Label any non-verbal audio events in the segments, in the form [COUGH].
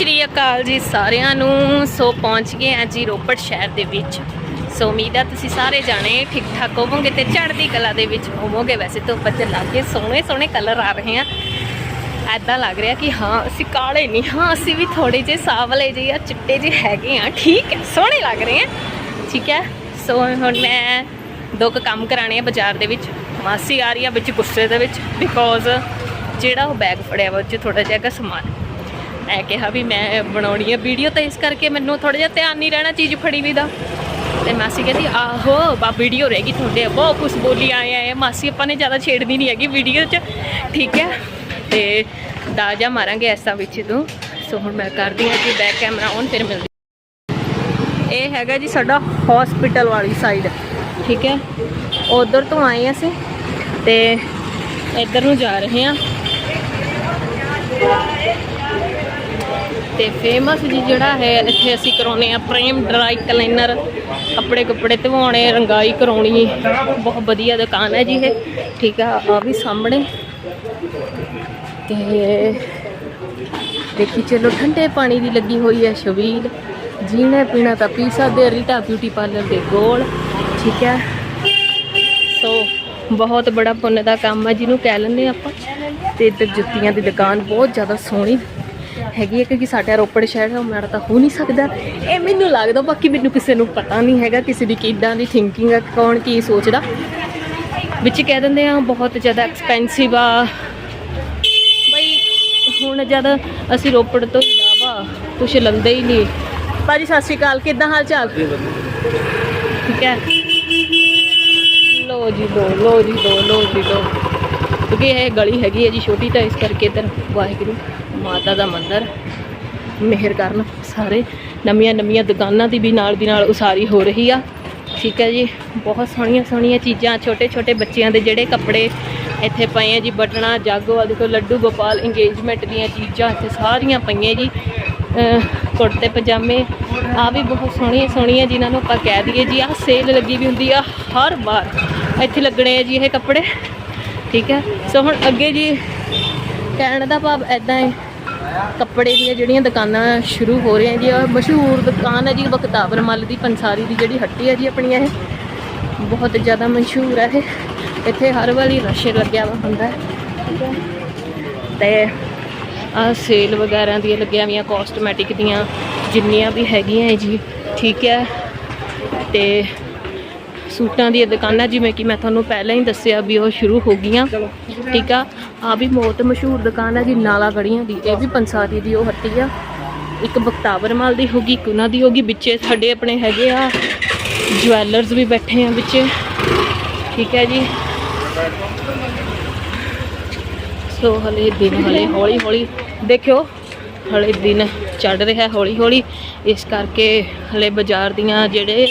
ਸ਼੍ਰੀ ਅਕਾਲ ਜੀ ਸਾਰਿਆਂ ਨੂੰ। ਸੋ ਪਹੁੰਚ ਗਏ ਹਾਂ ਜੀ ਰੋਪੜ ਸ਼ਹਿਰ ਦੇ ਵਿੱਚ। ਸੋ ਉਮੀਦ ਆ ਤੁਸੀਂ ਸਾਰੇ ਜਾਣੇ ਠੀਕ ਠਾਕ ਹੋਵੋਗੇ ਤੇ ਚੜ੍ਹਦੀ ਕਲਾ ਦੇ ਵਿੱਚ ਹੋਵੋਗੇ। ਵੈਸੇ ਤਾਂ ਬੱਚੇ ਲੱਗੇ ਸੋਹਣੇ ਸੋਹਣੇ ਕਲਰ ਆ ਰਹੇ ਆ। ਐਦਾਂ ਲੱਗ ਰਿਹਾ ਕਿ ਹਾਂ, ਅਸੀਂ ਕਾਲੇ ਨਹੀਂ, ਹਾਂ, ਅਸੀਂ ਵੀ ਥੋੜੇ ਜਿਹੇ ਸਾਵਲੇ ਜਿਹੇ ਆ, ਚਿੱਟੇ ਜਿਹੇ ਹੈਗੇ ਆ। ਠੀਕ ਹੈ, ਸੋਹਣੇ ਲੱਗ ਰਹੇ ਆ। ਠੀਕ ਹੈ, ਸੋ ਹੁਣ ਮੈਂ ਦੋ ਕੁ ਕੰਮ ਕਰਾਣੇ ਆ ਬਾਜ਼ਾਰ ਦੇ ਵਿੱਚ। ਮਾਸੀ ਆ ਰਹੀ ਆ ਵਿੱਚ ਗੁੱਸੇ ਦੇ ਵਿੱਚ ਬਿਕੋਜ਼ ਜਿਹੜਾ ਉਹ ਬੈਗ ਫੜਿਆ ਵਾ, ਉਹ 'ਚ ਥੋੜਾ ਜਿਹਾ ਹੈਗਾ ਸਮਾਨ। ਇਹ ਕਿਹਾ ਵੀ ਮੈਂ ਬਣਾਉਣੀ ਹੈ ਵੀਡੀਓ ਤਾਂ ਇਸ ਕਰਕੇ ਮੈਨੂੰ ਥੋੜਾ ਜਿਹਾ ਧਿਆਨ ਨਹੀਂ ਰਹਿਣਾ ਚੀਜ਼ ਫੜੀ ਵੀ ਦਾ। ਤੇ ਮਾਸੀ ਕਹਿੰਦੀ, ਆਹੋ, ਬਾ ਵੀਡੀਓ ਰਹੇਗੀ ਤੁਹਾਡੇ, ਬਹੁਤ ਕੁਝ ਬੋਲੀ ਆਏ ਆ। ਮਾਸੀ ਆਪਾਂ ਨੇ ਜ਼ਿਆਦਾ ਛੇੜਦੀ ਨਹੀਂ ਹੈਗੀ ਵੀਡੀਓ 'ਚ। ਠੀਕ ਹੈ? ਤੇ ਦਾਜਾ ਮਾਰਾਂਗੇ ਐਸਾ ਵਿੱਚ ਤੋਂ। ਸੋ ਹੁਣ ਮੈਂ ਕਰਦੀ ਹਾਂ ਕਿ ਬੈਕ ਕੈਮਰਾ ਔਨ ਫਿਰ ਮਿਲਦੀ ਇਹ ਹੈਗਾ ਜੀ ਸਾਡਾ ਹਸਪੀਟਲ ਵਾਲੀ ਸਾਈਡ ਠੀਕ ਹੈ? ਉਧਰ ਤੋਂ ਆਏ ਅਸੀਂ ਤੇ ਇੱਧਰ ਨੂੰ ਜਾ ਰਹੇ ਹਾਂ। ਤੇ ਫੇਮਸ ਜੀ ਜਿਹੜਾ ਹੈ, ਇੱਥੇ ਅਸੀਂ ਕਰਾਉਨੇ ਆ ਪ੍ਰੇਮ ਡਰਾਈ ਕਲੀਨਰ ਕੱਪੜੇ ਕੱਪੜੇ ਧਵਾਉਣੇ, ਰੰਗਾਈ ਕਰਾਉਣੀ, ਬਹੁਤ ਵਧੀਆ ਦੁਕਾਨ ਹੈ ਜੀ ਇਹ। ਠੀਕ ਆ ਆ ਵੀ ਸਾਹਮਣੇ। ਤੇ ਦੇਖੀ ਚਲੋ, ਠੰਡੇ ਪਾਣੀ ਦੀ ਲੱਗੀ ਹੋਈ ਹੈ ਛਬੀਲ ਜੀਣਾ ਪੀਣਾ ਤਾਂ ਪੀ ਸਕਦੇ ਰੀਟਾ ਬਿਊਟੀ ਪਾਰਲਰ ਦੇ ਕੋਲ। ਠੀਕ ਹੈ ਸੋ ਬਹੁਤ ਬੜਾ ਪੁੰਨ ਦਾ ਕੰਮ ਹੈ, ਜਿਹਨੂੰ ਕਹਿ ਲੈਂਦੇ ਆਪਾਂ। ਤੇ ਇੱਧਰ ਜੁੱਤੀਆਂ ਦੀ ਦੁਕਾਨ ਬਹੁਤ ਜ਼ਿਆਦਾ ਸੋਹਣੀ ਹੈਗੀ ਹੈ ਕਿਉਂਕਿ ਸਾਡਾ ਰੋਪੜ ਸ਼ਹਿਰ ਹੈ ਮੇਰਾ ਤਾਂ ਹੋ ਨਹੀਂ ਸਕਦਾ। ਇਹ ਮੈਨੂੰ ਲੱਗਦਾ ਬਾਕੀ ਮੈਨੂੰ ਕਿਸੇ ਨੂੰ ਪਤਾ ਨਹੀਂ ਹੈਗਾ ਕਿਸੇ ਦੀ ਕਿੱਦਾਂ ਦੀ ਥਿੰਕਿੰਗ ਹੈ ਕੌਣ ਕੀ ਸੋਚਦਾ। ਵਿੱਚ ਕਹਿ ਦਿੰਦੇ ਆ ਬਹੁਤ ਜ਼ਿਆਦਾ ਐਕਸਪੈਂਸਿਵ ਆ। ਬਈ ਹੁਣ ਜਦ ਅਸੀਂ ਰੋਪੜ ਤੋਂ ਇਲਾਵਾ ਕੁਝ ਲੰਦੇ ਹੀ ਨਹੀਂ। ਭਾਜੀ ਸਤਿ ਸ਼੍ਰੀ ਅਕਾਲ ਕਿੱਦਾਂ ਹਾਲ ਚਾਲ ਠੀਕ ਹੈ? ਲੋ ਜੀ ਲੋ ਲੋ ਜੀ ਲੋ ਲੋ ਜੀ ਲੋ ਕਿਉਂਕਿ ਇਹ ਗਲੀ ਹੈਗੀ ਹੈ ਜੀ ਛੋਟੀ ਤਾਂ ਇਸ ਕਰਕੇ ਇੱਧਰ ਵਾਹਿਗੁਰੂ। ਮਾਤਾ ਦਾ ਮੰਦਿਰ, ਮਿਹਰ ਕਰਨ ਸਾਰੇ। ਨਵੀਆਂ ਨਵੀਆਂ ਦੁਕਾਨਾਂ ਦੀ ਵੀ ਨਾਲ ਦੀ ਨਾਲ ਉਸਾਰੀ ਹੋ ਰਹੀ ਆ। ਠੀਕ ਹੈ ਜੀ, ਬਹੁਤ ਸੋਹਣੀਆਂ ਸੋਹਣੀਆਂ ਚੀਜ਼ਾਂ, ਛੋਟੇ ਛੋਟੇ ਬੱਚਿਆਂ ਦੇ ਜਿਹੜੇ ਕੱਪੜੇ ਇੱਥੇ ਪਏ ਆ ਜੀ ਬਟਣਾ ਜਾਗੋ ਆ ਦੇਖੋ, ਲੱਡੂ, ਗੋਪਾਲ ਇੰਗੇਜਮੈਂਟ ਦੀਆਂ ਚੀਜ਼ਾਂ ਇੱਥੇ ਸਾਰੀਆਂ ਪਈਆਂ ਜੀ। ਕੁੜਤੇ, ਪਜਾਮੇ ਆ ਵੀ ਬਹੁਤ ਸੋਹਣੀਆਂ ਸੋਹਣੀਆਂ ਜਿਨ੍ਹਾਂ ਨੂੰ ਆਪਾਂ ਕਹਿ ਦਈਏ ਜੀ, ਆਹ ਸੇਲ ਲੱਗੀ ਵੀ ਹੁੰਦੀ ਆ ਹਰ ਵਾਰ। ਇੱਥੇ ਲੱਗਣੇ ਆ ਜੀ ਇਹ ਕੱਪੜੇ। ਠੀਕ ਹੈ, ਸੋ ਹੁਣ ਅੱਗੇ ਜੀ, ਕਹਿਣ ਦਾ ਭਾਵ ਐਦਾਂ ਹੈ ਕੱਪੜੇ ਦੀਆਂ ਜਿਹੜੀਆਂ ਦੁਕਾਨਾਂ ਸ਼ੁਰੂ ਹੋ ਰਹੀਆਂ ਜੀ, ਆਹ ਮਸ਼ਹੂਰ ਦੁਕਾਨ ਹੈ ਜੀ ਬਖਤਾਵਰ ਮੱਲ ਦੀ, ਪੰਸਾਰੀ ਦੀ ਜਿਹੜੀ ਹੱਟੀ ਹੈ ਜੀ ਆਪਣੀ ਇਹ। ਬਹੁਤ ਜ਼ਿਆਦਾ ਮਸ਼ਹੂਰ ਹੈ ਇਹ। ਇੱਥੇ ਹਰ ਵਾਰੀ ਰਸ਼ ਲੱਗਿਆ ਵਾ ਹੁੰਦਾ ਠੀਕ ਹੈ। ਤੇ ਆ ਸੇਲ ਵਗੈਰਾ ਦੀਆਂ ਲੱਗੀਆਂ ਹੋਈਆਂ ਕਾਸਟਮੈਟਿਕ ਦੀਆਂ ਜਿੰਨੀਆਂ ਵੀ ਹੈਗੀਆਂ ਹੈ ਜੀ, ਠੀਕ ਹੈ। ਤੇ ਸੂਟਾਂ ਦੀਆਂ ਦੁਕਾਨਾਂ, ਜਿਵੇਂ ਕਿ ਮੈਂ ਤੁਹਾਨੂੰ ਪਹਿਲਾਂ ਹੀ ਦੱਸਿਆ ਵੀ ਉਹ ਸ਼ੁਰੂ ਹੋ ਗਈਆਂ। ਠੀਕ ਆ? ਆ ਵੀ ਬਹੁਤ ਮਸ਼ਹੂਰ ਦੁਕਾਨ ਹੈ ਜੀ ਨਾਲਾ ਗੜੀਆਂ ਦੀ। ਇਹ ਵੀ ਪੰਸਾਰੀ ਦੀ ਉਹ ਹੱਟੀ ਆ। ਇੱਕ ਬਖਤਾਵਰ ਮਾਲ ਦੀ ਹੋਗੀ, ਇੱਕ ਉਹਨਾਂ ਦੀ ਹੋਗੀ। ਵਿੱਚੇ ਸਾਡੇ ਆਪਣੇ ਹੈਗੇ ਆ, ਜਵੈਲਰਸ ਵੀ ਬੈਠੇ ਆ ਵਿੱਚੇ। ਠੀਕ ਹੈ ਜੀ? ਸੋ ਹਲੇ ਦਿਨ, ਹਲੇ ਹੌਲੀ ਹੌਲੀ ਦੇਖਿਓ, ਹਲੇ ਦਿਨ ਚੜ ਰਿਹਾ ਹੌਲੀ ਹੌਲੀ ਇਸ ਕਰਕੇ ਹਲੇ ਬਾਜ਼ਾਰ ਦੀਆਂ ਜਿਹੜੇ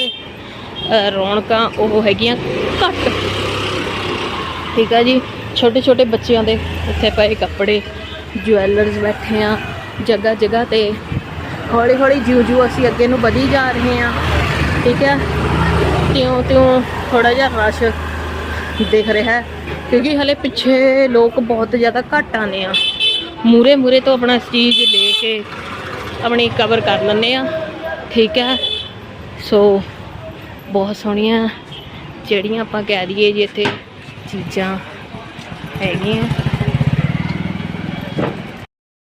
ਰੌਣਕਾਂ ਉਹ ਹੈਗੀਆਂ ਘੱਟ। ਠੀਕ ਆ ਜੀ? ਛੋਟੇ ਛੋਟੇ ਬੱਚਿਆਂ ਦੇ ਉੱਥੇ ਪਏ ਕੱਪੜੇ ਜੁਐਲਰਸ ਬੈਠੇ ਆ ਜਗ੍ਹਾ ਜਗ੍ਹਾ ਤੇ। ਹੌਲੀ ਹੌਲੀ ਜਿਉਂ ਜਿਉਂ ਅਸੀਂ ਅੱਗੇ ਨੂੰ ਵਧੀ ਜਾ ਰਹੇ ਆ। ਠੀਕ ਹੈ ਤਿਉਂ ਤਿਉਂ ਥੋੜਾ ਜਿਹਾ ਰਸ਼ ਦਿਖ ਰਿਹਾ ਹੈ, ਕਿਉਂਕਿ ਹਲੇ ਪਿੱਛੇ ਲੋਕ ਬਹੁਤ ਜ਼ਿਆਦਾ ਘੱਟ ਆਨੇ ਆ। ਮੂਰੇ ਮੂਰੇ ਤੋਂ ਆਪਣਾ ਚੀਜ਼ ਲੈ ਕੇ ਆਪਣੀ ਕਵਰ ਕਰ ਲੈਂਦੇ ਆ। ਠੀਕ ਹੈ ਸੋ ਬਹੁਤ ਸੋਹਣੀਆਂ ਜਿਹੜੀਆਂ ਆਪਾਂ ਕਹਿ ਦਈਏ ਜੀ ਇੱਥੇ ਚੀਜ਼ਾਂ ਹੈਗੀਆਂ।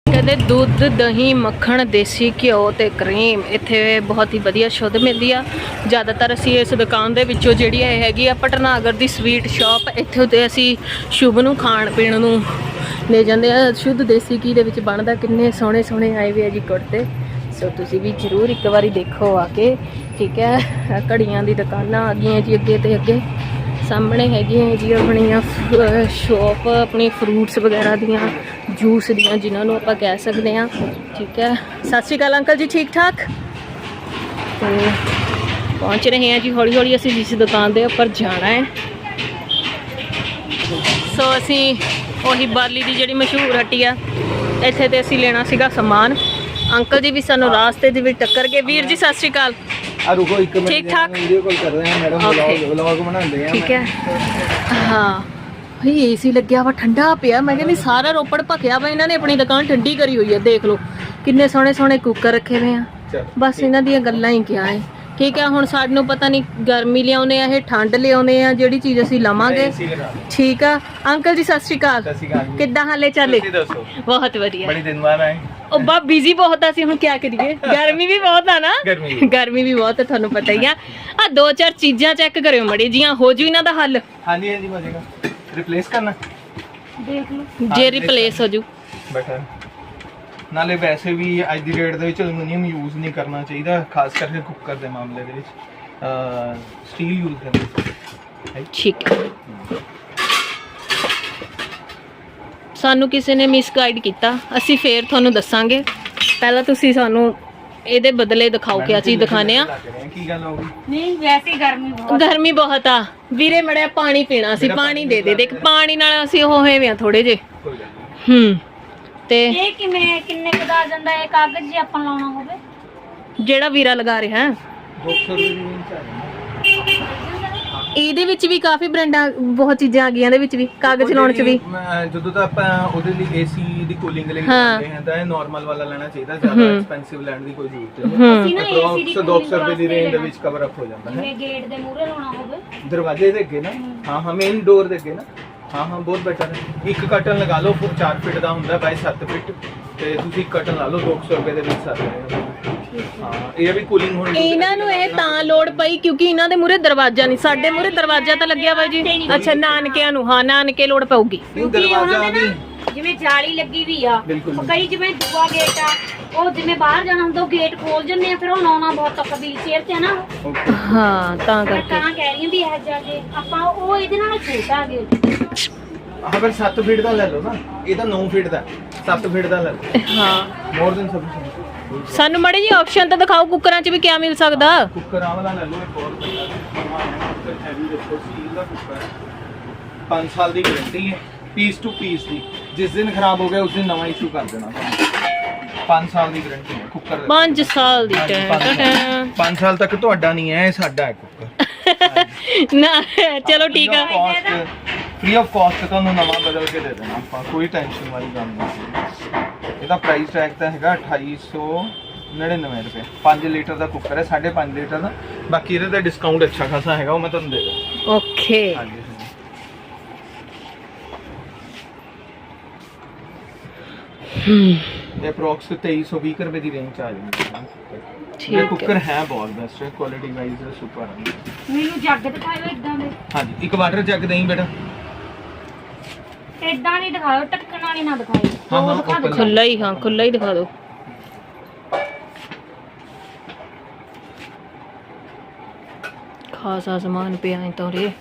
ਕਹਿੰਦੇ ਦੁੱਧ, ਦਹੀਂ, ਮੱਖਣ, ਦੇਸੀ ਘਿਓ ਤੇ ਕਰੀਮ, ਇੱਥੇ ਬਹੁਤ ਹੀ ਵਧੀਆ ਸ਼ੁੱਧ ਮਿਲਦੀ ਆ। ਜ਼ਿਆਦਾਤਰ ਅਸੀਂ ਇਸ ਦੁਕਾਨ ਦੇ ਵਿੱਚੋਂ ਜਿਹੜੀ ਇਹ ਹੈਗੀ ਆ ਪਟਨਾਗਰ ਦੀ ਸਵੀਟ ਸ਼ਾਪ ਇੱਥੇ ਤੇ ਅਸੀਂ ਸ਼ੁਭ ਨੂੰ ਖਾਣ ਪੀਣ ਨੂੰ ਲੈ ਜਾਂਦੇ ਆ। ਸ਼ੁੱਧ ਦੇਸੀ ਘੀ ਦੇ ਵਿੱਚ ਬਣਦਾ ਕਿੰਨੇ ਸੋਹਣੇ ਸੋਹਣੇ ਆਏ ਵੀ ਆ ਜੀ ਕੁੜਤੇ। ਸੋ ਤੁਸੀਂ ਵੀ ਜ਼ਰੂਰ ਇੱਕ ਵਾਰੀ ਦੇਖੋ ਆ ਕੇ। ਠੀਕ ਹੈ, ਘੜੀਆਂ ਦੀ ਦੁਕਾਨਾਂ ਆ ਗਈਆਂ ਜੀ ਅੱਗੇ ਤੇ ਅੱਗੇ। ਸਾਹਮਣੇ ਹੈਗੀਆਂ ਜੀ ਆਪਣੀਆਂ ਸ਼ੋਪ ਆਪਣੀ ਫਰੂਟਸ ਵਗੈਰਾ ਦੀਆਂ ਜੂਸ ਦੀਆਂ, ਜਿਨ੍ਹਾਂ ਨੂੰ ਆਪਾਂ ਕਹਿ ਸਕਦੇ ਹਾਂ। ਠੀਕ ਹੈ, ਸਤਿ ਸ਼੍ਰੀ ਅਕਾਲ ਅੰਕਲ ਜੀ, ਠੀਕ ਠਾਕ? ਤੇ ਪਹੁੰਚ ਰਹੇ ਹਾਂ ਜੀ ਹੌਲੀ ਹੌਲੀ ਅਸੀਂ ਜਿਸ ਦੁਕਾਨ ਦੇ ਉੱਪਰ ਜਾਣਾ ਹੈ। ਸੋ ਅਸੀਂ ਉਹੀ ਬਾਲੀ ਦੀ ਜਿਹੜੀ ਮਸ਼ਹੂਰ ਹੱਟੀ ਆ, ਇੱਥੇ ਤੇ ਅਸੀਂ ਲੈਣਾ ਸੀਗਾ ਸਮਾਨ। ਅੰਕਲ ਜੀ ਵੀ ਸਾਨੂੰ ਰਾਸਤੇ ਦੇ ਵਿੱਚ ਟੱਕਰ ਗਏ। ਵੀਰ ਜੀ, ਸਤਿ ਸ਼੍ਰੀ ਅਕਾਲ। ਆ ਰੁਕੋ ਇੱਕ ਮਿੰਟ ਠੀਕ ਠਾਕ? ਵੀਡੀਓ ਕਾਲ ਕਰ ਰਹੇ ਹਾਂ ਮੈਡਮ. ਵਲੌਗ ਵਲੌਗ ਬਣਾਉਂਦੇ ਆ ਠੀਕ ਹੈ। ਹਾਂ। ਭਈ ਏਸੀ ਲੱਗਿਆ ਵਾ ਠੰਡਾ ਪਿਆ। ਮੈਂ ਕਹਿੰਦੀ ਸਾਰਾ ਰੋਪੜ ਭਖਿਆ ਵਾ ਇਹਨਾਂ ਨੇ ਆਪਣੀ ਦੁਕਾਨ ਠੰਡੀ ਕਰੀ ਹੋਈ ਹੈ ਦੇਖ ਲਓ। ਕਿੰਨੇ ਸੋਹਣੇ ਸੋਹਣੇ ਕੁੱਕਰ ਰੱਖੇ ਹੋਏ ਆ। ਬਸ ਇਹਨਾਂ ਦੀਆਂ ਗੱਲਾਂ ਹੀ ਕਿਹਾ ਹੈ। ਠੀਕ ਹੈ ਹੁਣ ਸਾਨੂੰ ਪਤਾ ਨਹੀਂ ਗਰਮੀ ਲਿਆਉਨੇ ਆ ਇਹ ਠੰਡ ਲਿਆਉਨੇ ਆ ਜਿਹੜੀ ਚੀਜ਼ ਅਸੀਂ ਲਵਾਂਗੇ। ਠੀਕ ਆ। ਅੰਕਲ ਜੀ ਸਤਿ ਸ਼੍ਰੀ ਅਕਾਲ। ਕਿੱਦਾਂ ਹਾਲੇ ਚਾਲੇ? ਤੁਸੀਂ ਦੱਸੋ। ਬਹੁਤ ਵਧੀਆ। ਬੜੀ ਦਿਨ ਬਾਅਦ ਆਏ। ਉਹ ਬਾ ਬਿਜ਼ੀ ਬਹੁਤ ਆ ਸੀ ਹੁਣ ਕੀ ਕਰੀਏ? ਗਰਮੀ ਵੀ ਬਹੁਤ ਆ ਨਾ। ਗਰਮੀ ਵੀ। ਬਹੁਤ ਆ ਤੁਹਾਨੂੰ ਪਤਾ ਹੀ ਆ। ਆ ਦੋ ਚਾਰ ਚੀਜ਼ਾਂ ਚੈੱਕ ਕਰਿਓ ਮੜੀ ਜੀਆਂ ਹੋ ਜੂ ਇਹਨਾਂ ਦਾ ਹੱਲ। ਹਾਂਜੀ ਹਾਂਜੀ ਹੋ ਜਾਏਗਾ। ਰਿਪਲੇਸ ਕਰਨਾ? ਦੇਖ ਲਓ। ਜੇ ਰਿਪਲੇਸ ਹੋ ਜੂ। ਬੈਟਰ ਨਾਲੇ ਵੈਸੇ ਵੀ ਅੱਜ ਦੀ ਡੇਟ ਦੇ ਵਿੱਚ ਐਲੂਮੀਨੀਅਮ ਯੂਜ਼ ਨਹੀਂ ਕਰਨਾ ਚਾਹੀਦਾ ਖਾਸ ਕਰਕੇ ਕੁੱਕਰ ਦੇ ਮਾਮਲੇ ਦੇ ਵਿੱਚ। ਸਟੀਲ ਯੂਜ਼ ਕਰਨਾ ਚਾਹੀਦਾ ਠੀਕ ਹੈ। ਸਾਨੂੰ ਕਿਸੇ ਨੇ ਮਿਸਗਾਈਡ ਕੀਤਾ ਅਸੀਂ ਫੇਰ ਤੁਹਾਨੂੰ ਦੱਸਾਂਗੇ। ਪਹਿਲਾਂ ਤੁਸੀਂ ਸਾਨੂੰ ਇਹਦੇ ਬਦਲੇ ਦਿਖਾਓ ਕਿਆ ਚੀਜ਼ ਦਿਖਾਣੇ ਆ। ਕੀ ਗੱਲ ਹੋ ਗਈ? ਨਹੀਂ ਵੈਸੇ ਗਰਮੀ ਬਹੁਤ ਗਰਮੀ ਬਹੁਤ ਆ। ਵੀਰੇ ਮੜਿਆ ਪਾਣੀ ਪੀਣਾ ਸੀ ਪਾਣੀ ਦੇ ਦੇ। ਦੇਖ ਪਾਣੀ ਨਾਲ ਅਸੀਂ ਉਹ ਹੋਏ ਵੇ ਆ ਥੋੜੇ ਜੇ ਹੂੰ। ਤੇ ਇਹ ਕਿਵੇਂ ਕਿੰਨੇ ਕੁ ਦਾ ਆ ਜਾਂਦਾ? ਹੈ ਕਾਗਜ਼ ਜੇ ਆਪਾਂ ਲਾਉਣਾ ਹੋਵੇ। ਜਿਹੜਾ ਵੀਰਾ ਲਗਾ ਰਿਹਾ। ਹੈ 200 ਰੁਪਏ ਦੀ ਇਹਦੇ ਵਿੱਚ ਵੀ ਕਾਫੀ ਬ੍ਰਾਂਡਾਂ ਬਹੁਤ ਚੀਜ਼ਾਂ ਆ ਗਈਆਂ ਇਹਦੇ ਵਿੱਚ ਵੀ ਕਾਗਜ਼ ਲਾਉਣ ਚ ਵੀ। ਮੈਂ- ਜਦੋਂ ਤਾਂ ਆਪਾਂ ਉਹਦੇ ਲਈ ਏਸੀ ਦੀ ਕੂਲਿੰਗ ਲਈ ਹਾਂ। ਜਾਂਦੇ ਹਾਂ ਤਾਂ ਇਹ ਨਾਰਮਲ ਵਾਲਾ ਲੈਣਾ ਚਾਹੀਦਾ ਜ਼ਿਆਦਾ। ਐਕਸਪੈਂਸਿਵ ਲੈਣ ਦੀ ਕੋਈ ਜ਼ਰੂਰਤ ਨਹੀਂ। ਹੂੰ। ਅਸੀਂ ਨਾ ਏਸੀ ਦੀ ਅਪਰੋਕਸ 200 ਰੁਪਏ ਦੀ ਰੇਂਜ ਦੇ ਵਿੱਚ ਕਵਰ ਅਪ ਹੋ ਜਾਂਦਾ ਹੈ। ਜਿਵੇਂ ਗੇਟ ਦੇ ਮੂਹਰੇ ਲਾਉਣਾ ਹੋਵੇ। ਦਰਵਾਜ਼ੇ ਦੇ ਅੱਗੇ ਨਾ। ਹਾਂ ਹਾਂ ਮੇਨ ਡੋਰ ਦੇ ਅੱਗੇ ਨਾ। ਹਾਂ ਹਾਂ ਬਹੁਤ ਬੈਟਰ ਹੈ। ਇੱਕ ਕਟਨ ਲਗਾ ਲਓ 4 ਫਿਟ ਦਾ ਹੁੰਦਾ ਬਾਈ 7 ਫਿਟ ਤੇ ਤੁਸੀਂ ਕਟਨ ਲਾ ਲਓ 200 ਰੁਪਏ ਦੇ ਵਿੱਚ ਸਰ ਹਾਂ। ਇਹ ਵੀ ਕੂਲਿੰਗ ਹੋਣੀ ਇਹਨਾਂ ਨੂੰ ਇਹ ਤਾਂ ਲੋੜ ਪਈ ਕਿਉਂਕਿ ਇਹਨਾਂ ਦੇ ਮੂਰੇ ਦਰਵਾਜ਼ਾ ਨਹੀਂ। ਸਾਡੇ ਮੂਰੇ ਦਰਵਾਜ਼ਾ ਤਾਂ ਲੱਗਿਆ ਵਾ ਜੀ। ਅੱਛਾ ਨਾਨਕਿਆਂ ਨੂੰ। ਹਾਂ ਨਾਨਕੇ ਲੋੜ ਪਊਗੀ। ਦਰਵਾਜ਼ਾ ਵੀ ਨਾ ਜਿਵੇਂ ਜਾਲੀ ਲੱਗੀ ਵੀ ਆ ਕਈ ਜਿਵੇਂ ਦੂਆ ਗੇਟ ਆ ਉਹ ਜਿਵੇਂ ਬਾਹਰ ਜਾਣਾ ਹੁੰਦਾ ਉਹ ਗੇਟ ਖੋਲ ਜੰਨੇ ਆ ਫਿਰ ਉਹ ਆਉਣਾ ਬਹੁਤ ਔਖਾ ਵੀਲ ਚੇਅਰ ਤੇ ਆ ਨਾ। ਹਾਂ ਤਾਂ ਕਰਕੇ ਤਾਂ ਕਹਿ ਰਹੀ ਵੀ ਇਹ ਜਾ ਕੇ ਆਪਾਂ ਉਹ ਇਹਦੇ ਨਾਲ ਛੋਟਾ ਗੇਟ ਹਾਂ ਪਰ 7 ਫਿਟ ਦਾ ਲੈ ਲਓ ਨਾ। ਇਹ ਤਾਂ 9 ਫਿਟ ਦਾ 7 ਫਿਟ ਦਾ ਲੈ ਲਓ। ਹਾਂ। ਮੋਰ ਦੈਨ ਸਫੀਸ਼ੀਐਂਟ ਸਾਨੂੰ ਮੜੇ ਜੀ ਆਪਸ਼ਨ ਤਾਂ ਦਿਖਾਓ ਕੁੱਕਰਾਂ 'ਚ ਵੀ ਕਿਆ ਮਿਲ ਸਕਦਾ? ਕੁੱਕਰ ਆਹ ਵਾਲਾ ਲੈ ਲਓ ਇੱਕ ਹੋਰ ਕੁੱਕਰ ਹੈਵੀ ਦੇਖੋ ਸਟੀਲ ਦਾ ਕੁੱਕਰ ਹੈ। 5 ਸਾਲ ਦੀ ਗਾਰੰਟੀ ਹੈ ਪੀਸ ਟੂ ਪੀਸ ਦੀ। ਜਿਸ ਦਿਨ ਖਰਾਬ ਹੋ ਗਿਆ ਉਸ ਦਿਨ ਨਵਾਂ ਇਸ਼ੂ ਕਰ ਦੇਣਾ। 5 ਸਾਲ ਦੀ ਗਾਰੰਟੀ ਹੈ ਕੁੱਕਰ ਦੀ 5 ਸਾਲ ਦੀ ਟੈਂ ਪੰਜ ਸਾਲ। ਪੰਜ ਸਾਲ ਤੱਕ ਤੁਹਾਡਾ ਨਹੀਂ ਹੈ ਇਹ ਸਾਡਾ ਹੈ ਕੁੱਕਰ। [LAUGHS] ਨਾ ਚਲੋ ਠੀਕ ਆ। ਫ੍ਰੀ ਆਫ ਕਾਸਟ ਤੁਹਾਨੂੰ ਨਵਾਂ ਬਦਲ ਕੇ ਦੇ ਦੇਣਾ ਆਪਾਂ ਕੋਈ ਟੈਨਸ਼ਨ ਵਾਲੀ ਗੱਲ ਨਹੀਂ ਇਹਦਾ ਪ੍ਰਾਈਸ ਟੈਗ ਤਾਂ ਹੈਗਾ 2899 ਰੁਪਏ। 5 ਲੀਟਰ ਦਾ ਕੁੱਕਰ ਹੈ 5.5 ਲੀਟਰ ਦਾ। ਬਾਕੀ ਇਹਦੇ ਤੇ ਡਿਸਕਾਊਂਟ ਅੱਛਾ ਖਾਸਾ ਹੈਗਾ ਉਹ ਮੈਂ ਤੁਹਾਨੂੰ ਦੇ ਦਾਂ। ਓਕੇ ਹਾਂਜੀ ਇਹ ਅਪਰੋਕਸ 2320 ਰੁਪਏ ਦੀ ਰੇਂਜ ਚ ਆ ਜਾਂਦੀ ਹੈ। ਠੀਕ ਇਹ ਹੈ। ਕੁੱਕਰ ਹੈ ਬਹੁਤ ਬੈਸਟ ਹੈ ਕੁਆਲਿਟੀ ਵਾਈਜ਼ ਸੁਪਰ ਹੈ। ਮੈਨੂੰ ਜੱਗ ਦਿਖਾਇਓ ਇਦਾਂ ਦੇ। ਹਾਂਜੀ ਇੱਕ ਵਾਟਰ ਜੱਗ ਦੇਈਂ ਬੇਟਾ। ਇਦਾਂ ਨਹੀਂ ਦਿਖਾਇਓ ਟਟਕਣ ਵਾਲੀ ਨਾ ਹਾਂ, ਉਹ ਦਿਖਾ ਦਿਓ। ਖੁੱਲਾ ਹੀ ਹਾਂ ਖੁੱਲਾ ਹੀ ਦਿਖਾ ਦਿਓ। ਖਾਸਾ ਸਮਾਨ ਪਿਆ ਹੈ ਤਾਂ ਰੇ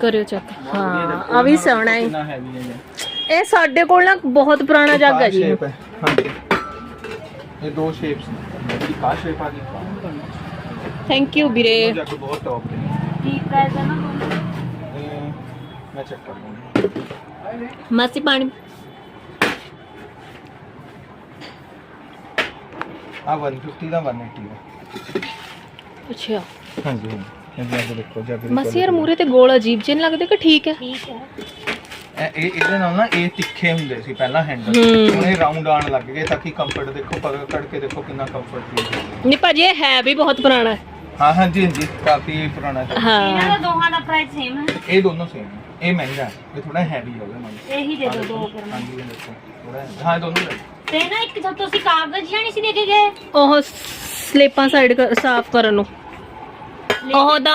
ਕਰਿਓ ਚੈੱਕ। ਹਾਂ ਆ ਵੀ ਸੋਹਣਾ ਹੈ। ਕਿੰਨਾ ਹੈਵੀ ਹੈ ਇਹ। ਸਾਡੇ ਕੋਲ ਨਾ ਬਹੁਤ ਪੁਰਾਣਾ ਜੱਗ ਹੈ ਜੀ। shape ਹੈ। ਹਾਂਜੀ। ਇਹ ਦੋ ਸ਼ੇਪਸ ਨੇ। ਇੱਕ ਆ ਸ਼ੇਪ ਆ ਗਈ। ਥੈਂਕ ਯੂ ਵੀਰੇ। ਜੱਗ ਬਹੁਤ ਟੌਪ ਪ੍ਰਾਈਸ ਹੈ ਨਾ ਦੋਨੋਂ? ਇਹ ਮੈਂ ਚੈੱਕ ਕਰ ਲਵਾਂਗਾ। ਮਾਸੀ ਪਾਣੀ। ਆ 150 ਦਾ 180 ਦਾ। ਅੱਛਾ। ਹਾਂਜੀ ਹਾਂਜੀ। ਇਹ ਦੇਖੋ ਦੀ ਮਾਸੀ ਯਾਰ। ਮੂਰੇ ਤੇ ਗੋਲ ਅਜੀਬ ਜਿਹੇ ਨੀ ਲੱਗਦੇ ਕਿ ਠੀਕ ਹੈ? ਠੀਕ ਹੈ। ਇਹ ਇਹ- ਇਹਦੇ ਨਾਲ ਨਾ ਇਹ ਤਿੱਖੇ ਹੁੰਦੇ ਸੀ ਪਹਿਲਾਂ ਹੈਂਡਲ। ਹੁਣ ਇਹ ਰਾਉਂਡ ਆਣ ਲੱਗ ਗਏ ਤਾਂ ਕਿ ਕੰਫਰਟ ਦੇਖੋ ਪਕੜ ਕੇ ਦੇਖੋ ਕਿੰਨਾ ਕੰਫਰਟ ਫੀਲ ਨਹੀਂ ਭਾਜੀ ਇਹ ਹੈ ਵੀ ਬਹੁਤ ਪੁਰਾਣਾ ਹੈ। ਹਾਂ ਹਾਂਜੀ ਹਾਂਜੀ ਕਾਫੀ ਪੁਰਾਣਾ ਚੱਲ ਇਹਨਾਂ ਦਾ ਦੋਹਾਂ ਦਾ ਪ੍ਰਾਈਸ ਸੇਮ ਹੈ। ਇਹ ਦੋਨੋਂ ਸੇਮ ਹੈ। ਇਹ ਮਹਿੰਗਾ ਹੈ ਇਹ ਥੋੜਾ ਹੈਵੀ ਹੈ ਉਹਦੇ ਨਾਲ ਇਹੀ ਦੇ ਦਿਓ ਦੋ ਕਰਨਾ ਹਾਂਜੀ ਇਹ ਦੇਖੋ ਥੋੜਾ ਹਾਂ। ਦੋਨੋਂ ਲੈ ਤੇ ਨਾ ਇੱਕ ਤਾਂ ਤੁਸੀਂ ਕਾਗਜ਼ ਜਾਂ ਨਹੀਂ ਸੀ ਦੇ ਕੇ? ਗਏ ਉਹ ਸਲੇਪਾਂ ਸਾਈਡ ਸਾਫ਼ ਕਰਨ ਨੂੰ। ਉਹ ਦਾ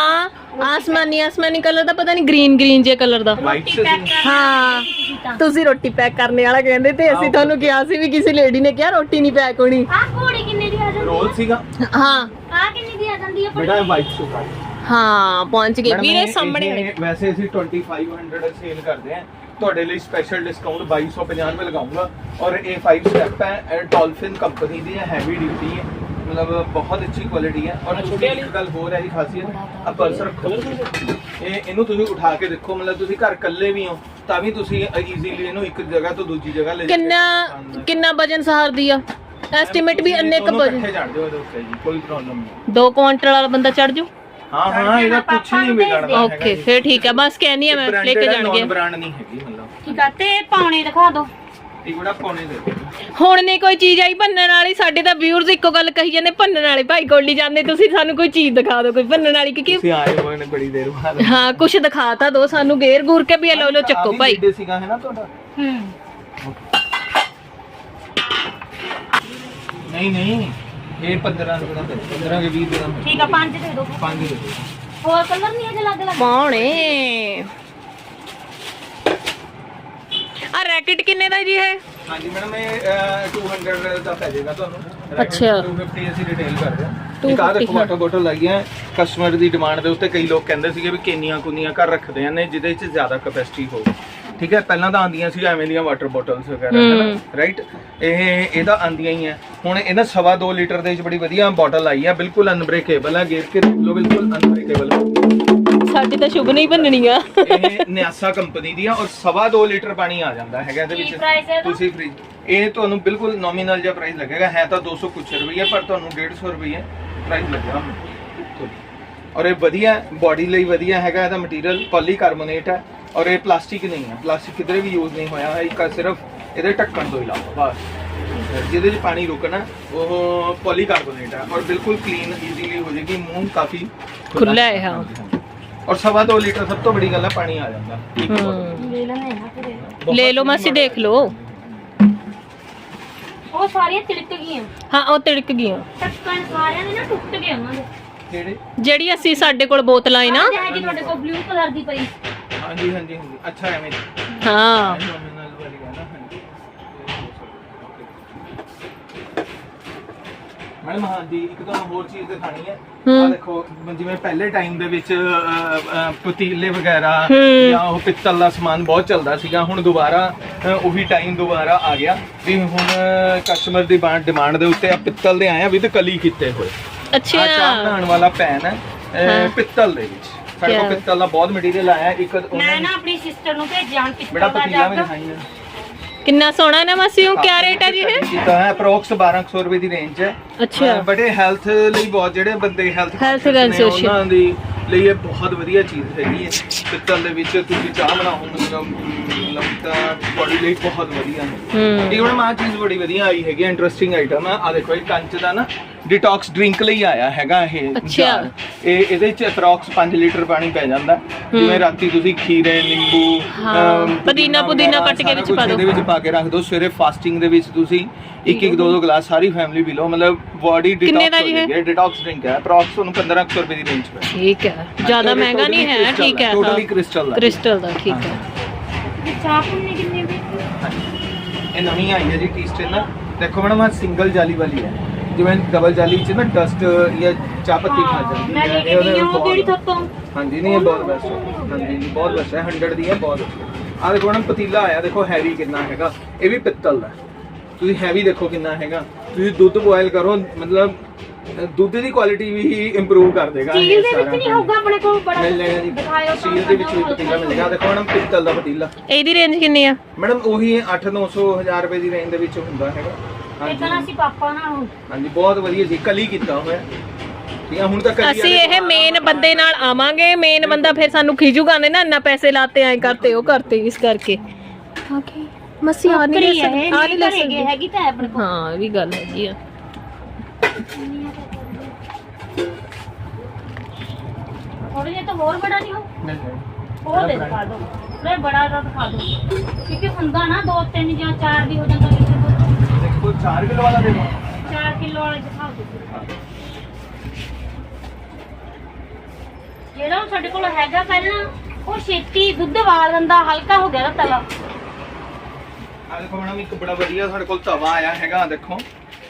ਆਸਮਾਨੀ ਆਸਮਾਨੀ ਕਲਰ ਦਾ ਪਤਾ ਨਹੀਂ ਗ੍ਰੀਨ ਗ੍ਰੀਨ ਜੇ ਕਲਰ ਦਾ। ਵਾਈਟ ਰੋਟੀ ਪੈਕ ਕਰ ਹਾਂ। ਤੁਸੀਂ ਤਾਂ। ਤੁਸੀਂ ਰੋਟੀ ਪੈਕ ਕਰਨੇ ਵਾਲਾ ਕਹਿੰਦੇ ਤੇ ਅਸੀਂ ਤੁਹਾਨੂੰ ਕਿਹਾ ਸੀ ਵੀ ਕਿਸੇ ਲੇਡੀ ਨੇ ਕਿਹਾ ਰੋਟੀ ਨਹੀਂ ਪੈਕ ਹੋਣੀ। ਆਹ ਘੋੜੀ ਕਿੰਨੇ ਦੀ ਆ ਜਾਂਦੀ ਰੋਲ ਸੀਗਾ। ਹਾਂ। ਆਹ ਕਿੰਨੇ ਆ ਜਾਂਦੀ ਹੈ ਬੇਟਾ ਵਾਈਟ ਸੁਪਰ ਹਾਂ ਪਹੁੰਚ ਗਏ। ਵੀਰੇ ਸਾਹਮਣੇ ਵਾਲੇ। ਵੈਸੇ ਅਸੀਂ 2500 ਸੇਲ ਕਰਦੇ ਹਾਂ ਤੁਹਾਡੇ ਲਈ ਸਪੈਸ਼ਲ ਡਿਸਕਾਊਂਟ 2250 ਰੁਪਏ ਲਗਾਉਂਗਾ। ਔਰ ਇਹ 5 ਸਟੈਪ ਹੈ ਡੋਲਫਿਨ ਕੰਪਨੀ ਦੀ ਹੈ ਹੈਵੀ ਡਿਊਟੀ ਹੈ। ਮਤਲਬ ਬਹੁਤ ਅੱਛੀ ਕੁਆਲਿਟੀ ਹੈ। ਔਰ ਛੋਟੀ ਇੱਕ ਗੱਲ ਹੋਰ ਹੈ ਜੀ ਖਾਸੀਅਤ। ਆ ਪਰਸ ਰੱਖੋ। ਇਹ ਇਹਨੂੰ ਤੁਸੀਂ ਉਠਾ ਕੇ ਦੇਖੋ। ਮਤਲਬ ਤੁਸੀਂ ਘਰ ਇਕੱਲੇ ਵੀ ਹੋ ਤਾਂ ਵੀ ਤੁਸੀਂ ਈਜ਼ੀਲੀ ਇਹਨੂੰ ਇੱਕ ਜਗ੍ਹਾ ਤੋਂ ਦੂਜੀ ਜਗ੍ਹਾ ਲੈ ਕਿੰਨਾ। ਕਿੰਨਾ ਵਜਨ ਸਹਾਰਦੀ ਆ? ਐਸਟੀਮੇਟ ਵੀ ਅੰਨੇ ਕ ਦੋਨੋਂ ਵਜਨ ਇਕੱਠੇ ਚੜ੍ਹ ਜਾਓ ਇਹਦੇ ਉੱਤੇ ਜੀ ਕੋਈ ਪ੍ਰੋਬਲਮ ਨਹੀਂ। 2 ਕੁਆਂਟਲ ਵਾਲਾ ਬੰਦਾ ਚੜ ਜੂ? ਹਾਂ ਹਾਂ ਇਹਦਾ ਕੁਝ ਨਹੀਂ ਵਿਗੜਦਾ ਓਕੇ ਫਿਰ ਠੀਕ ਹੈ ਬਸ ਕਹਿੰਦੀ ਆ ਮੈਂ ਲੈ ਕੇ ਜਾਣਗੇ। ਬ੍ਰਾਂਡ ਨਹੀਂ ਹੈਗੀ ਮਤਲਬ। ਠੀਕ ਆ ਤੇ ਪਾਉਣੇ ਦਿਖਾ ਦਿਓ। ਇਹ ਬੜਾ ਪੌਣੇ ਦੇ ਦਿਓ। ਹੁਣ ਨਹੀਂ ਕੋਈ ਚੀਜ਼ ਆਈ ਭੰਨਣ ਵਾਲੀ ਸਾਡੇ ਤਾਂ ਵਿਊਅਰਸ ਇੱਕੋ ਗੱਲ ਕਹੀ ਜਾਂਦੇ ਭੰਨਣ ਵਾਲੇ ਭਾਈ ਕੋਲੀ ਜਾਂਦੇ ਤੁਸੀਂ ਸਾਨੂੰ ਕੋਈ ਚੀਜ਼ ਦਿਖਾ ਦਿਓ ਕੋਈ ਭੰਨਣ ਵਾਲੀ ਕਿਉਂਕਿ ਤੁਸੀਂ ਆਏ ਹੋਏ ਨੇ ਬੜੀ ਦੇਰ ਬਾਅਦ। ਹਾਂ ਕੁਛ ਦਿਖਾਤਾ ਦੋ ਸਾਨੂੰ ਗੇਰ ਗੂਰ ਕੇ ਵੀ ਇਹ ਲਓ ਲਓ ਚੱਕੋ ਭਾਈ। ਸੀਗਾ ਹੈ ਨਾ ਤੁਹਾਡਾ? ਹੂੰ। ਨਹੀਂ ਨਹੀਂ। ਇਹ 15 ਰੁਪਏ ਦਾ 15 ਕੇ 20 ਦਾ ਠੀਕ ਆ ਪੰਜ ਦੇ ਦਿਓ ਪੰਜ ਦੇ ਦਿਓ। ਹੋਰ ਕਲਰ ਨਹੀਂ ਅਜੇ ਲੱਗ ਲੱਗ ਪਾਉਣੇ ਆ ਰੈਕਟ ਕਿੰਨੇ ਦਾ ਜੀ ਇਹ? ਹਾਂਜੀ ਮੈਡਮ ਇਹ ਅਹ, 200 ਦਾ ਪੈ ਜਾਏਗਾ ਤੁਹਾਨੂੰ। ਅੱਛਾ। 250 ਅਸੀਂ ਰਿਟੇਲ ਕਰਦੇ ਹਾਂ। 250 ਇੱਕ ਆਹ ਦੇਖੋ ਵਾਟਰ ਬੋਟਲ ਲਾਈ ਹੈ ਕਸਟਮਰ ਦੀ ਡਿਮਾਂਡ ਦੇ ਉੱਤੇ ਕਈ ਲੋਕ ਕਹਿੰਦੇ ਸੀਗੇ ਵੀ ਕੇਨੀਆਂ ਕੁੰਨੀਆਂ ਘਰ ਰੱਖਦੇ ਨੇ ਜਿਹਦੇ ਵਿੱਚ ਜ਼ਿਆਦਾ ਕਪੈਸਿਟੀ ਹੋਵੇ। ਠੀਕ ਹੈ ਪਹਿਲਾਂ ਤਾਂ ਆਂਦੀਆਂ ਸੀ ਐਵੇਂ ਦੀਆਂ ਵਾਟਰ ਬੋਟਲਸ ਵਗੈਰਾ। ਰਾਈਟ ਇਹ ਇਹਦਾ ਆਂਦੀਆਂ ਹੀ ਹੈ ਹੁਣ ਇਹਨਾਂ ਸਵਾ 2 ਲੀਟਰ ਦੇ ਵਿੱਚ ਬੜੀ ਵਧੀਆ ਬੋਟਲ ਆਈ ਹੈ ਬਿਲਕੁਲ ਅਨਬ੍ਰੇਕੇਬਲ ਹੈ ਗੇਰ ਕੇ ਦੇਖ ਲਓ ਬਿਲਕੁਲ ਅਨਬ੍ਰੇਕੇਬਲ ਸਾਡੀ ਤਾਂ ਸ਼ੁਭ ਨਹੀਂ ਭੰਨਣੀਆਂ ਇਹ ਨਿਆਸਾ ਕੰਪਨੀ ਦੀ ਆ ਔਰ ਸਵਾ 2 ਲੀਟਰ ਪਾਣੀ ਆ ਜਾਂਦਾ ਹੈਗਾ ਇਹਦੇ ਵਿੱਚ? ਤੁਸੀਂ ਫ੍ਰੀ ਇਹ ਤੁਹਾਨੂੰ ਬਿਲਕੁਲ ਨੋਮੀਨਲ ਜਿਹਾ ਪ੍ਰਾਈਸ ਲੱਗੇਗਾ। ਹੈ ਤਾਂ 200 ਕੁਛ ਰੁਪਈਆ ਪਰ ਤੁਹਾਨੂੰ 150 ਰੁਪਈਆ ਪ੍ਰਾਈਸ ਲੱਗੇਗਾ ਔਰ ਇਹ ਵਧੀਆ ਬਾਡੀ ਲਈ ਵਧੀਆ ਹੈਗਾ ਇਹਦਾ ਮਟੀਰੀਅਲ ਪੋਲੀਕਾਰਬੋਨੇਟ ਹੈ ਔਰ ਇਹ ਪਲਾਸਟਿਕ ਨਹੀਂ ਹੈ। ਪਲਾਸਟਿਕ ਕਿਧਰੇ ਵੀ ਯੂਜ਼ ਨਹੀਂ ਹੋਇਆ। ਹੈ ਇੱਕ ਸਿਰਫ ਇਹਦੇ ਢੱਕਣ ਤੋਂ ਇਲਾਵਾ ਬਸ। ਜਿਹਦੇ 'ਚ ਪਾਣੀ ਰੁਕਣਾ ਉਹ ਪੋਲੀਕਾਰਬੋਨੇਟ ਹੈ। ਔਰ ਬਿਲਕੁਲ ਕਲੀਨ ਈਜ਼ੀਲੀ ਹੋ ਜਾਏਗੀ। ਮੂੰਹ ਕਾਫੀ ਖੁੱਲਾ ਹੈ, ਹਾਂ। ਔਰ ਸਵਾ 2 ਲੀਟਰ ਸਭ ਤੋਂ ਬੜੀ ਗੱਲ ਹੈ ਪਾਣੀ ਆ ਜਾਂਦਾ। bottle। ਹੂੰ ਲੈ ਲੈ ਲਓ ਮਾਸੀ ਦੇਖ ਲਓ। ਉਹ ਸਾਰੀਆਂ ਤਿਲਕ ਗਈਆਂ। ਹਾਂ ਉਹ ਤਿੜਕ ਗਈਆਂ। ਟੱਕਣ ਸਾਰਿਆਂ ਦੇ ਨਾ ਟੁੱਟ ਗਏ ਉਹਨਾਂ ਦੇ। ਕਿਹੜੇ? ਜਿਹੜੀ ਅਸੀਂ ਸਾਡੇ ਕੋਲ ਬੋਤਲਾਂ ਆਈ ਨਾ। ਹੈਗੀ ਤੁਹਾਡੇ ਕੋਲ ਬਲੂ ਕਲਰ ਦੀ ਪਈ। ਹਾਂਜੀ ਹਾਂਜੀ ਹਾਂਜੀ। ਅੱਛਾ ਐਵੇਂ ਹਾਂ। ਨੋਮੀਨਲ ਵਾਲੀ ਹੈ ਨਾ ਹਾਂਜੀ। ਮੈਡਮ ਹਾਂਜੀ ਇੱਕ ਤਾਂ ਹੋਰ ਚੀਜ਼ ਦਿਖਾਣੀ ਹੈ। ਹੂੰ। ਆ ਦੇਖੋ ਜਿਵੇਂ ਪਹਿਲੇ ਟਾਈਮ ਦੇ ਵਿੱਚ ਅ, ਅ, ਪਤੀਲੇ ਵਗੈਰਾ। ਜਾਂ ਉਹ ਪਿੱਤਲ ਦਾ ਸਮਾਨ ਬਹੁਤ ਚੱਲਦਾ ਸੀਗਾ। ਹੁਣ ਦੁਬਾਰਾ ਅ, ਉਹੀ ਟਾਈਮ ਦੁਬਾਰਾ ਆ ਗਿਆ। ਵੀ ਹੁਣ ਕਸਟਮਰ ਦੀ ਡਿਮਾਂਡ ਦੇ ਉੱਤੇ ਆ ਪਿੱਤਲ ਦੇ ਆਏ ਆ ਵਿਦ ਕਲੀ ਕੀਤੇ ਹੋਏ। ਆ ਚਾਹ ਅੱਛਾ ਬਣਾਉਣ ਵਾਲਾ ਪੈਨ ਹੈ ਅ, ਹਾਂ। ਪਿੱਤਲ ਦੇ ਵਿੱਚ। ਸਾਡੇ ਕੋਲ? ਪਿੱਤਲ ਦਾ ਬਹੁਤ ਮਟੀਰੀਅਲ ਆਇਆ ਇੱਕ ਮੈਂ ਉਹਨਾਂ ਨਾ ਆਪਣੀ ਸਿਸਟਰ ਨੂੰ ਭੇਜਿਆ ਬੜਾ ਪਿੱਤਲ ਦਾ ਪਤੀਲਾ ਵੀ ਜੱਗ। ਦਿਖਾਈ ਹੈ ਕਿੰਨਾ ਸੋਹਣਾ ਨਾ ਮਾਸੀ ਉਹ ਕਿਆ ਰੇਟ ਹੈ ਜੀ ਇਹ? ਕੀਤਾ ਹੈ ਅਪਰੋਕਸ 1200 ਰੁਪਏ ਦੀ ਰੇਂਜ ਹੈ। ਅੱਛਾ। ਅਹ ਬੜੇ ਹੈਲਥ ਲਈ ਬਹੁਤ ਜਿਹੜੇ ਬੰਦੇ ਹੈਲਥ Health conscious ਉਹਨਾਂ ਦੀ ਲਈ ਇਹ ਬਹੁਤ ਵਧੀਆ ਚੀਜ਼ ਹੈਗੀ ਹੈ। ਪਿੱਤਲ ਦੇ ਵਿੱਚ ਤੁਸੀਂ ਚਾਹ ਬਣਾਓ ਮਤਲਬ ਮਤਲਬ ਤਾਂ ਲਈ ਬਹੁਤ ਵਧੀਆ ਹੈ ਹੂੰ। ਇਹ ਹੁਣ ਮਾਂ ਚੀਜ਼ ਬੜੀ ਵਧੀਆ ਆਈ ਹੈਗੀ ਇੰਟਰਸਟਿੰਗ ਆਈਟਮ ਹੈ ਆ ਦੇਖੋ ਇਹ ਕੰਚ ਦਾ ਨਾ ਡਿਟੌਕਸ ਡਰਿੰਕ ਲਈ ਆਇਆ ਹੈਗਾ ਇਹ ਅੱਛਾ। ਇਹ ਇਹਦੇ ਚ ਅਪਰੋਕਸ 5 ਲੀਟਰ ਪਾਣੀ ਪੈ ਜਾਂਦਾ। ਜਿਵੇਂ ਰਾਤੀ ਤੁਸੀਂ ਖੀਰੇ ਨਿੰਬੂ ਹਾਂ, ਅਮ, ਪੁਦੀਨਾ- ਪੁਦੀਨਾ ਕੱਟ ਕੇ ਸਾਰਾ ਵਿੱਚ ਕੁਛ ਪਾ ਦਿਓ। ਇਹਦੇ ਵਿੱਚ ਪਾ ਕੇ ਰੱਖ ਦਿਓ। ਸਵੇਰੇ ਫਾਸਟਿੰਗ ਦੇ ਵਿੱਚ ਤੁਸੀਂ ਇੱਕ ਇੱਕ ਦੋ ਦੋ ਗਲਾਸ ਸਾਰੀ ਫੈਮਿਲੀ ਪੀ ਲਓ। ਮਤਲਬ ਬਾਡੀ ਕਿੰਨੇ ਦਾ ਡਿਟੌਕਸ ਜੀ ਹੋ ਇਹ? ਜਾਏਗੀ ਡਿਟੌਕਸ ਡਰਿੰਕ ਹੈ। ਅਪਰੋਕਸ ਤੁਹਾਨੂੰ 1500 ਰੁਪਏ ਦੀ ਰੇਂਜ ਪੈ ਠੀਕ ਹੈ। ਜ਼ਿਆਦਾ ਮਹਿੰਗਾ ਨਹੀਂ ਹੈ। ਠੀਕ ਹੈ। ਟੋਟਲੀ ਕ੍ਰਿਸਟਲ ਦਾ ਕ੍ਰਿਸਟਲ ਦਾ ਠੀਕ ਹੈ। ਕਿੰਨੇ ਇਹ ਨਵੀਂ ਆਈ ਹੈ ਜੀ ਟੀ ਸਟੇਨ ਦੇਖੋ ਮੈਡਮ ਆ ਸਿੰਗਲ ਜਾਲੀ ਵਾਲੀ ਹੈ। ਜਿਵੇਂ ਡਬਲ ਜਾਲੀ ਚ ਨਾ ਡਸਟ ਜਾਂ ਚਾਹ ਪੱਤੀ ਖਾ ਜਾਂਦੀ ਮੈਂ ਲੈ ਹੈ ਕੇ ਗਈ ਹਾਂ ਉਹ ਕਿਹੜੀ ਥੱਤੋਂ ਹਾਂਜੀ ਨਹੀਂ ਇਹ ਬਹੁਤ ਬੈਸਟ ਹੈ। ਹਾਂਜੀ ਜੀ ਬਹੁਤ ਬੈਸਟ ਹੈ। 100 ਦੀ ਹੈ ਬਹੁਤ ਆ ਦੇਖੋ ਨਾ ਪਤੀਲਾ ਆਇਆ ਦੇਖੋ ਹੈਵੀ ਕਿੰਨਾ ਹੈਗਾ। ਇਹ ਵੀ ਪਿੱਤਲ ਦਾ। ਤੁਸੀਂ ਹੈਵੀ ਦੇਖੋ ਕਿੰਨਾ ਹੈਗਾ। ਤੁਸੀਂ ਦੁੱਧ ਬੋਇਲ ਕਰੋ ਮਤਲਬ ਦੁੱਧ ਦੀ ਕੁਆਲਿਟੀ ਵੀ ਇੰਪਰੂਵ ਕਰ ਦੇਗਾ। ਇਹ ਸਟੀਲ ਦੇ ਵਿੱਚ। ਨਹੀਂ ਹੋਊਗਾ ਆਪਣੇ ਕੋਲ ਬੜਾ ਮਿਲ ਜਾਏਗਾ ਜੀ। ਦਿਖਾਇਓ ਸਟੀਲ ਦੇ ਵਿੱਚ ਵੀ ਪਤੀਲਾ ਮਿਲੇਗਾ ਦੇਖੋ ਮੈਡਮ ਪਿੱਤਲ ਦਾ ਪਤੀਲਾ। ਇਹਦੀ ਰੇਂਜ ਕਿੰਨੀ ਆ? ਮੈਡਮ ਉਹੀ 8-900 1000 ਰੁਪਏ ਦੀ ਰੇਂਜ ਦੇ ਵਿੱਚ ਹੁੰਦਾ ਹੈਗਾ। ਇਦਾਂ ਅਸੀਂ ਪਾਪਾ ਨਾਲ ਹੁਣ। ਹਾਂਜੀ ਬਹੁਤ ਵਧੀਆ ਜੀ ਕਲੀ ਕੀਤਾ ਹੋਇਆ। ਠੀਕ ਹੈ ਹੁਣ ਤਾਂ ਕਲੀ ਅਸੀਂ ਇਹ ਮੇਨ ਬੰਦੇ ਨਾਲ ਆਵਾਂਗੇ। ਮੇਨ ਬੰਦਾ ਫਿਰ ਸਾਨੂੰ ਖਿਜੂਗਾ ਨੇ ਨਾ ਇੰਨਾ ਪੈਸੇ ਲਾਤੇ ਐ ਕਰਤੇ ਉਹ ਕਰਤੇ ਇਸ ਕਰਕੇ। ਓਕੇ ਮਸੀ ਆ ਨਹੀਂ ਲੈ ਹੈ ਆ ਨਹੀਂ ਲੈ ਸਕਦੀ ਹੈਗੀ ਤਾਂ ਆਪਣੇ ਕੋਲ। ਹਾਂ ਇਹ ਵੀ ਗੱਲ ਹੈਗੀ ਆ। ਥੋੜੇ ਜਿਹਾ ਤਾਂ ਹੋਰ ਬੜਾ ਨਹੀਂ ਹੋ? ਜਾਏਗਾ ਹੋਰ ਦੇ ਦਿਖਾ ਦਿਓ। ਥੋੜਾ ਬੜਾ ਦਾ ਦਿਖਾ ਦਿਓ। ਕਿਉਂਕਿ ਹੁੰਦਾ ਨਾ ਦੋ ਤਿੰਨ ਜਾਂ ਚਾਰ ਵੀ ਹੋ ਜਾਂਦਾ। ਕਿਸੇ ਕੋਲ ਦੇਖੋ 4 ਕਿਲੋ ਵਾਲਾ ਦੇ ਦਿਓ। 4 ਕਿਲੋ ਵਾਲੇ ਦਿਖਾ ਦਿਓ ਜਿਹੜਾ ਉਹ ਸਾਡੇ ਕੋਲ ਹੈਗਾ ਪਹਿਲਾਂ ਉਹ ਛੇਤੀ ਦੁੱਧ ਵਾਲ ਦਿੰਦਾ ਹਲਕਾ ਹੋ ਗਿਆ ਦਾ ਤਲਾ। ਆ ਦੇਖੋ ਮੈਡਮ ਇੱਕ ਬੜਾ ਵਧੀਆ ਸਾਡੇ ਕੋਲ ਤਵਾ ਆਇਆ ਹੈਗਾ ਆਹ ਦੇਖੋ।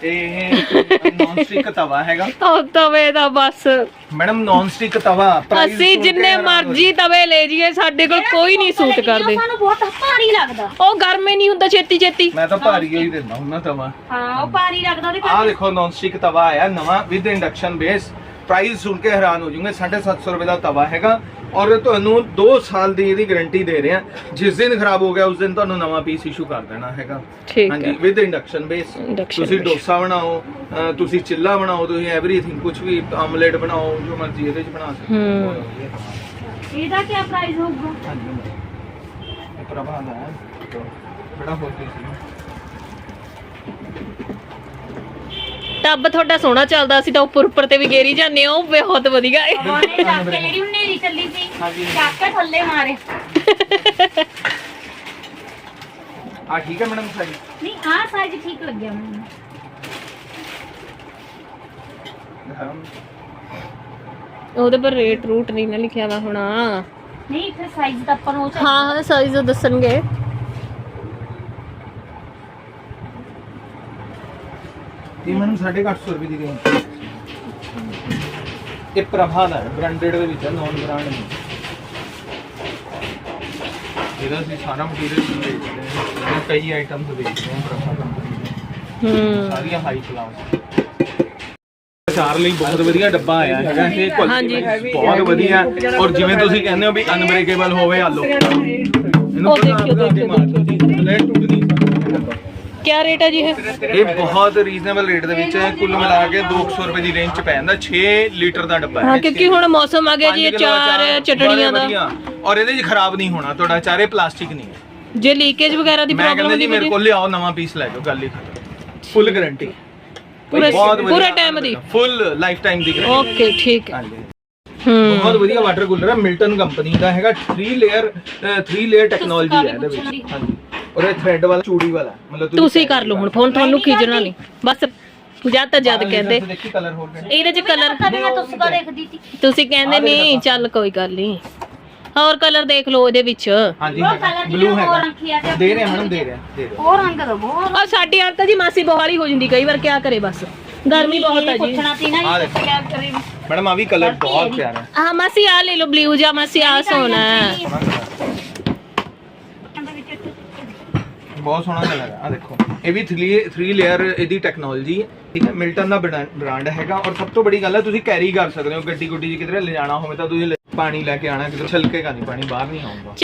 ਇਹ ਨੌਨ ਸਟਿਕ ਤਵਾ ਹੈਗਾ। ਉਹ ਤਵੇ ਦਾ ਬਸ। ਮੈਡਮ ਨੌਨ ਸਟਿਕ ਤਵਾ price ਅਸੀਂ ਸੁਣ ਕੇ ਜਿੰਨੇ ਹੈਰਾਨ ਹੋ ਮਰਜ਼ੀ ਤਵੇ ਲੈ ਜੀਏ ਸਾਡੇ ਕੋਲ ਕੋਈ ਨਹੀਂ ਸੂਟ ਕਰਦੇ। ਸਾਨੂੰ ਬਹੁਤ ਭਾਰੀ ਲੱਗਦਾ। ਉਹ ਗਰਮੇ ਨਹੀਂ ਹੁੰਦਾ ਛੇਤੀ ਛੇਤੀ। ਮੈਂ ਤਾਂ ਭਾਰੀ ਹੀ ਦਿੰਦਾ ਹੁੰਦਾ ਤਵਾ। ਹਾਂ ਉਹ ਭਾਰੀ ਲੱਗਦਾ ਉਹਦੇ ਆਹ ਕਰਕੇ ਦੇਖੋ ਨੌਨ ਸਟਿਕ ਤਵਾ ਆਇਆ ਨਵਾਂ ਵਿਦ ਇੰਡਕਸ਼ਨ ਬੇਸ ਪ੍ਰਾਈਸ ਸੁਣ ਕੇ ਹੈਰਾਨ ਹੋ ਜਾਓਗੇ 750 ਰੁਪਏ ਦਾ ਤਵਾ ਹੈਗਾ। ਔਰ ਤੁਹਾਨੂੰ 2 ਸਾਲ ਦੀ ਇਹਦੀ ਗਾਰੰਟੀ ਦੇ ਰਹੇ ਹਾਂ। ਜਿਸ ਦਿਨ ਖਰਾਬ ਹੋ ਗਿਆ ਉਸ ਦਿਨ ਤੁਹਾਨੂੰ ਨਵਾਂ ਪੀਸ ਇਸ਼ੂ ਕਰ ਦੇਣਾ ਹੈਗਾ। ਠੀਕ ਹਾਂਜੀ ਹੈ। ਵਿਦ ਇੰਡਕਸ਼ਨ ਬੇਸ Induction ਤੁਸੀਂ base। ਡੋਸਾ ਬਣਾਓ ਅਹ ਤੁਸੀਂ ਚਿੱਲਾ ਬਣਾਓ ਤੁਸੀਂ ਐਵਰੀਥਿੰਗ ਕੁਝ ਵੀ ਆਮਲੇਟ ਬਣਾਓ ਜੋ ਮਰਜ਼ੀ ਇਹਦੇ ਚ ਬਣਾ ਸਕਦੇ ਹੋ। ਹੂੰ। ਬਹੁਤ ਵਧੀਆ। ਇਹਦਾ ਕੀ ਪ੍ਰਾਈਸ ਹੋਊਗਾ? ਹਾਂਜੀ ਇਹ ਪ੍ਰਭਾਤ ਹੈ तो ਬੜਾ ਹੋਤੀ ਸੀ। ਟੱਬ ਤੁਹਾਡਾ ਸੋਹਣਾ ਚੱਲਦਾ ਸੀ ਤਾਂ ਉੱਪਰ ਉੱਪਰ ਤੇ ਵੀ ਗੇਰੀ ਜਾਂਦੇ ਹੋ ਬਹੁਤ ਵਧੀਆ ਹੈ। ਉਹਨੇ ਚੱਕ ਕੇ ਜਿਹੜੀ ਹਨੇਰੀ ਚੱਲੀ ਸੀ। ਹਾਂਜੀ। ਚੱਕ ਕੇ ਥੱਲੇ ਮਾਰੇ। ਆ ਠੀਕ ਹੈ ਮੈਡਮ ਸਾਈ ਨਹੀਂ ਆਹ ਸਾਈਜ਼ ਠੀਕ ਲੱਗਿਆ ਮੈਨੂੰ। ਉਹਦੇ ਪਰ ਰੇਟ ਰੂਟ ਨਹੀਂ ਨਾ ਲਿਖਿਆ ਵਾ ਹੁਣ। ਨਹੀਂ ਫਿਰ ਸਾਈਜ਼ ਤਾਂ ਆਪਾਂ ਨੂੰ ਉਹ ਹਾਂ ਹਾਂ ਸਾਈਜ਼ ਦੱਸਣਗੇ। ਇਹ ਮੈਨੂੰ 850 ਰੁਪਏ ਦੀ ਗਈ ਇਹ ਪ੍ਰਭਾ ਦਾ ਬ੍ਰਾਂਡਡ ਦੇ ਵਿੱਚ ਨੌਨ ਬ੍ਰਾਂਡ ਨਹੀਂ ਇਹਦਾ ਸੀ ਸਾਰਾ ਮਟੀਰੀਅਲ ਵੇਚਦੇ ਹਾਂ। ਕਈ ਆਈਟਮਸ ਵੇਚਦੇ ਹਾਂ ਪ੍ਰਭਾ ਕੰਪਨੀ ਦੇ। ਹੂੰ। ਸਾਰੀਆਂ ਹਾਈ ਕਲਾਸ ਚਾਰ ਲਈ ਬਹੁਤ ਵਧੀਆ ਡੱਬਾ ਆਇਆ ਹੈਗਾ। ਇਹ ਹਾਂਜੀ। ਕੁਆਲਿਟੀ ਬਹੁਤ ਵਧੀਆ। ਔਰ ਜਿਵੇਂ ਤੁਸੀਂ ਕਹਿੰਦੇ ਹੋ ਵੀ ਅਨਬ੍ਰੇਕੇਬਲ ਹੋਵੇ ਆਲੋ ਇਹਨੂੰ ਉਹ ਦੇਖਿਓ, ਦੇਖਿਓ। ਲੈ ਟੁੱਟ ਕੀ ਰੇਟ ਹੈ ਜੀ ਇਹ? ਇਹ ਬਹੁਤ ਰੀਜ਼ਨੇਬਲ ਰੇਟ ਦੇ ਵਿੱਚ ਹੈ ਕੁੱਲ ਮਿਲਾ ਕੇ 200 ਰੁਪਏ ਦੀ ਰੇਂਜ ਚ ਪੈ ਜਾਂਦਾ। 6 ਲੀਟਰ ਦਾ ਡੱਬਾ ਹੈ। ਹਾਂ ਕਿਉਂਕਿ ਹੁਣ ਮੌਸਮ ਆ ਗਿਆ ਜੀ ਇਹ ਚਾਰ ਚਟੜੀਆਂ ਦਾ। ਔਰ ਇਹਦੇ 'ਚ ਖਰਾਬ ਨਹੀਂ ਹੋਣਾ ਤੁਹਾਡਾ ਚਾਰੇ ਪਲਾਸਟਿਕ ਨਹੀਂ ਹੈ। ਜੇ ਲੀਕੇਜ ਵਗੈਰਾ ਦੀ ਪ੍ਰੋਬਲਮ ਕਹਿੰਦਾ ਜੀ ਹੁੰਦੀ ਮੇਰੇ ਕੋਲ ਲਿਆਓ ਨਵਾਂ ਪੀਸ ਲੈ ਜਾਓ ਗੱਲ ਹੀ ਖਤਮ। ਫੁੱਲ ਗਾਰੰਟੀ ਪੂਰੇ ਪੂਰੇ ਟਾਈਮ ਦੀ। ਫੁੱਲ ਲਾਈਫ ਟਾਈਮ ਦੀ ਗਾਰੰਟੀ ਓਕੇ ਠੀਕ ਹੂੰ। ਬਹੁਤ ਵਧੀਆ ਵਾਟਰ ਕੂਲਰ ਹੈ ਮਿਲਟਨ ਕੰਪਨੀ ਦਾ ਹੈਗਾ 3 ਲੇਅਰ 3 ਲੇਅਰ ਟੈਕਨੋਲੋਜੀ ਹੈ ਇਹਦੇ ਵਿੱਚ। ਹਾਂਜੀ। ਔਰ ਇਹ ਥ੍ਰੈਡ ਵਾਲਾ ਚੂੜੀ ਵਾਲਾ। ਮਤਲਬ ਤੁਸੀਂ ਕਰ ਲਓ ਹੁਣ ਫੋਨ ਤੁਹਾਨੂੰ ਖਿਜਣਾ ਨਹੀਂ। ਬਸ ਜਦ ਤਾਂ ਜਦ ਕਹਿੰਦੇ। ਦੇਖੀ ਕਲਰ ਹੋਰ ਕਿਹੜੇ? ਇਹਦੇ ਚ ਕਲਰ ਤੁਸ ਕਾ ਦੇਖਦੀ ਸੀ। ਤੁਸੀਂ ਕਹਿੰਦੇ ਨਹੀਂ ਚੱਲ ਕੋਈ ਗੱਲ ਨਹੀਂ। ਹੋਰ ਕਲਰ ਦੇਖ ਲਓ ਇਹਦੇ ਵਿੱਚ। ਹਾਂਜੀ ਬਲੂ ਹੋਰ ਹੈਗਾ। ਦੇ ਰਹੇ ਹਾਂ ਮੈਡਮ ਦੇ ਰਹੇ ਦੇ ਰਹੇ ਉਹ ਰੰਗ ਦਾ ਬਹੁਤ ਆ ਸਾਡੀ ਆਂਟੀ ਜੀ ਮਾਸੀ ਬੋਹਾਲੀ ਹੋ ਜਾਂਦੀ ਕਈ ਵਾਰ ਕਿਆ ਕਰੇ ਬਸ। ਗਰਮੀ ਬਹੁਤ ਹੈ ਜੀ। ਪੁੱਛਣਾ ਸੀ ਨਾ। ਕਿਆ ਕਰੇ। ਮੈਡਮ ਆ ਵੀ ਕਲਰ ਬਹੁਤ ਪਿਆਰਾ ਹੈ ਆ ਮਾਸੀ ਆ ਲੈ ਲਓ ਬਲੂ ਜਾਂ ਮਾਸੀ ਆ ਸੋਹਣਾ ਹੈ। ਸੋਹਣਾ colour ਹੈ। ਬਹੁਤ ਸੋਹਣਾ ਕਲਰ ਹੈ ਆ ਦੇਖੋ ਇਹ ਵੀ 3 3 ਲੇਅਰ ਇਹਦੀ ਟੈਕਨੋਲੋਜੀ ਹੈ ਠੀਕ ਹੈ ਮਿਲਟਨ ਦਾ ਬ੍ਰਾਂਡ ਹੈਗਾ ਔਰ ਸਭ ਤੋਂ ਬੜੀ ਗੱਲ ਹੈ ਤੁਸੀਂ ਕੈਰੀ ਕਰ ਸਕਦੇ ਹੋ ਗੱਡੀ ਗੁੱਡੀ ਜੀ ਕਿਧਰੇ ਲੈ ਜਾਣਾ ਹੋਵੇ ਤਾਂ ਤੁਸੀਂ ਲੈ- ਪਾਣੀ ਲੈ ਕੇ ਆਣਾ ਕਿਧਰ ਛਲਕੇਗਾ ਨਹੀਂ ਪਾਣੀ ਬਾਹਰ ਨਹੀਂ ਆਉਂਦਾ